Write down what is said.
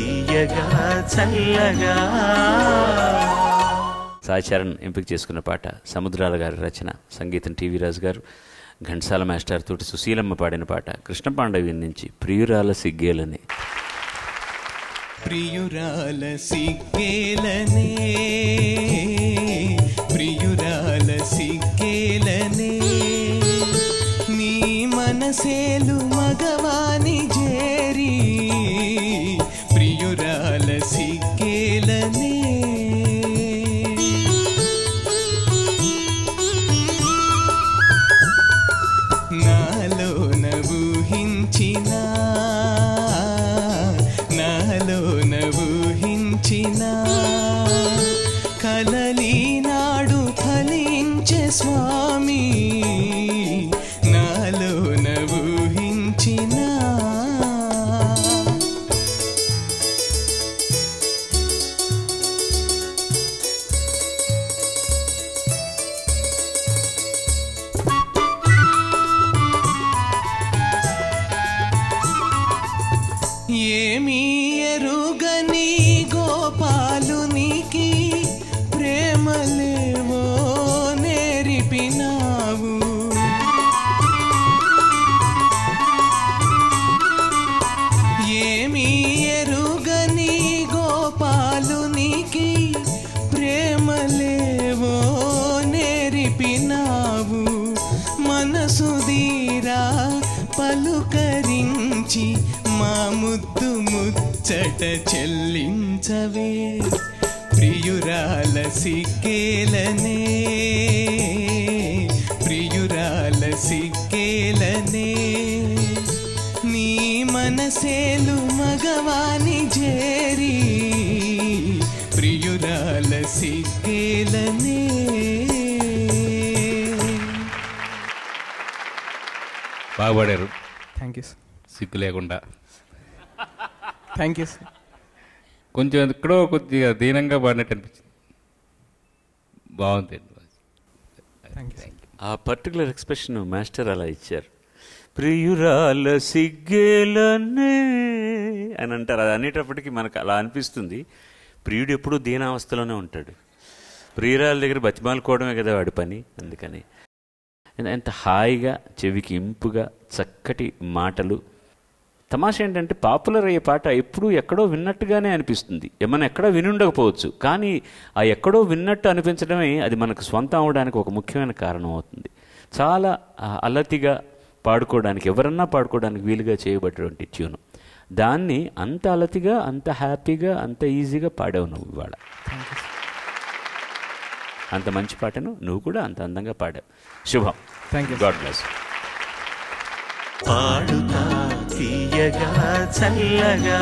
తీయగా చల్లగా. సాయి చరణ్ ఎంపిక చేసుకున్న పాట సముద్రాల గారి రచన సంగీతం టీవీ రాజు గారు. ఘంటసాల మాస్టర్ తోటి సుశీలమ్మ పాడిన పాట కృష్ణపాండవి నుంచి ప్రియురాల సిగ్గేలని. ప్రియురాల సిగ్గేలనే. ప్రియురాల సిగ్గేలనే. నీ మనసేలు మగవాని జేరి కలలీనాడు ఫలించే స్వామి. నాలో నవూహించిన ఏమీ ఎరుగని మనసుదీరా పలుకరించి మా ముద్దు ముచ్చట చెల్లించవే. ప్రియురాల సిక్కేలనే ప్రియురాల సిక్కేలనే. నీ మనసేలు మగవాని జేరి ప్రియురాల సిక్కేలనే. బాగా పాడారు థ్యాంక్ యూ సార్ సిగ్గు లేకుండా. థ్యాంక్ యూ సార్ కొంచెం ఎక్కడో కొద్దిగా దీనంగా పాడినట్టు అనిపించింది. బాగుంది. థ్యాంక్ యూ ఆ పర్టికులర్ ఎక్స్ప్రెషన్ మాస్టర్ అలా ఇచ్చారు. ప్రియురాల సిగ్గేలనే అని అంటారు. అది అనేటప్పటికి మనకు అలా అనిపిస్తుంది. ప్రియుడు ఎప్పుడూ దీనావస్థలోనే ఉంటాడు. ప్రియురాల దగ్గర బతిమాలుకోవడమే కదా వాడి పని. అందుకని ఎంత- హాయిగా చెవికి ఇంపుగా చక్కటి మాటలు. తమాషా ఏంటంటే పాపులర్ అయ్యే పాట ఎప్పుడూ ఎక్కడో విన్నట్టుగానే అనిపిస్తుంది. మనం ఎక్కడో విని ఉండకపోవచ్చు కానీ ఆ ఎక్కడో విన్నట్టు అనిపించడమే అది మనకు సొంతం అవడానికి ఒక ముఖ్యమైన కారణం అవుతుంది. చాలా అలతిగా పాడుకోవడానికి ఎవరన్నా పాడుకోవడానికి వీలుగా చేయబడినటువంటి ట్యూన్. దాన్ని అంత అలతిగా అంత హ్యాపీగా అంత ఈజీగా పాడావు నువ్వు ఇవాళ. అంత మంచి పాటను నువ్వు కూడా అంత అందంగా పాడావు. శుభం. Thank you god bless Padutha Theeyaga చల్లగా.